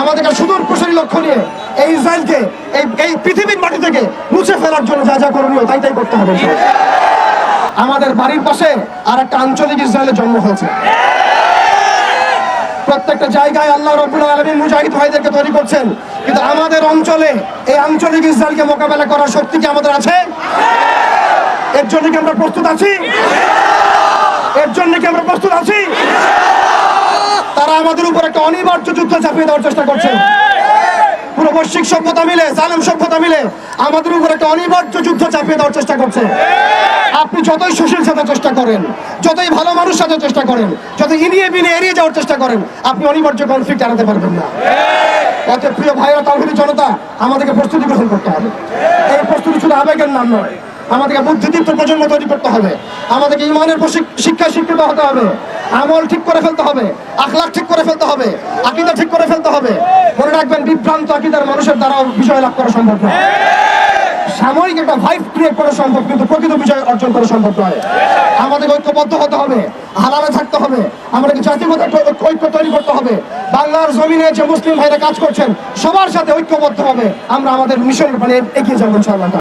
আমাদেরকে সুদূর প্রসারী লক্ষ্য নিয়ে এই ইসরায়েলকে, এই এই পৃথিবীর মাটি থেকে মুছে ফেলার জন্য যা যা করণীয় তাই তাই করতে হবে আমাদের বাড়ির পাশে আর একটা আঞ্চলিক ইসরায়েলের জন্ম হয়েছে। প্রত্যেকটা জায়গায় আল্লাহ রব্বুল আলমী মুজাহিদ ভাইদেরকে তৈরি করছেন। কিন্তু আমাদের অঞ্চলে এই আঞ্চলিক ইসরায়েলকে মোকাবেলা করার শক্তি কি আমাদের আছে? এর জন্য কি আমরা প্রস্তুত আছি? এর জন্য কি আমরা প্রস্তুত তারা আমাদের উপর একটা অনিবার্য যুদ্ধ চাপিয়ে দেওয়ার চেষ্টা করছে। পুরো বৈশ্বিক সভ্যতা মিলে, জালেম সভ্যতা মিলে আমাদের উপর একটা অনিবার্য যুদ্ধ চাপিয়ে দেওয়ার চেষ্টা করছে। আপনি যতই সুশীল সাথে চেষ্টা করেন, যতই ভালো মানুষ সাথে চেষ্টা করেন যত ইনিয়ে বিনে এড়িয়ে যাওয়ার চেষ্টা করেন, আপনি অনিবার্য কনফ্লিক্ট আনাতে পারবেন না। অতএব প্রিয় ভাইরা তাহিনী জনতা, আমাদেরকে প্রস্তুতি গ্রহণ করতে হবে। এই প্রস্তুতি শুধু আবেগের নাম নয়, আমাদেরকে বুদ্ধিদীপ্ত প্রজন্ম তৈরি করতে হবে। আমাদেরকে ইমানের শিক্ষায় শিক্ষিত হতে হবে। আমল ঠিক করে ফেলতে হবে, আখলাখ ঠিক করে ফেলতে হবে, আকিদা ঠিক করে ফেলতে হবে। মনে রাখবেন, বিভ্রান্ত আকিদার মানুষের দ্বারা বিজয় লাভ করা সম্ভব নয়। সাময়িক একটা ভাইব ক্রিয়েট করা সম্ভব, কিন্তু প্রকৃত বিজয় অর্জন করা সম্ভব নয়। আমাদের ঐক্যবদ্ধ হতে হবে হালালে থাকতে হবে, আমাদেরকে জাতিগত ঐক্য- তৈরি করতে হবে। বাংলার জমিনে যে মুসলিম ভাইরা কাজ করছেন, সবার সাথে ঐক্যবদ্ধ হবে। আমরা আমাদের মিশনের মানে এগিয়ে যাব ইনশাআল্লাহ।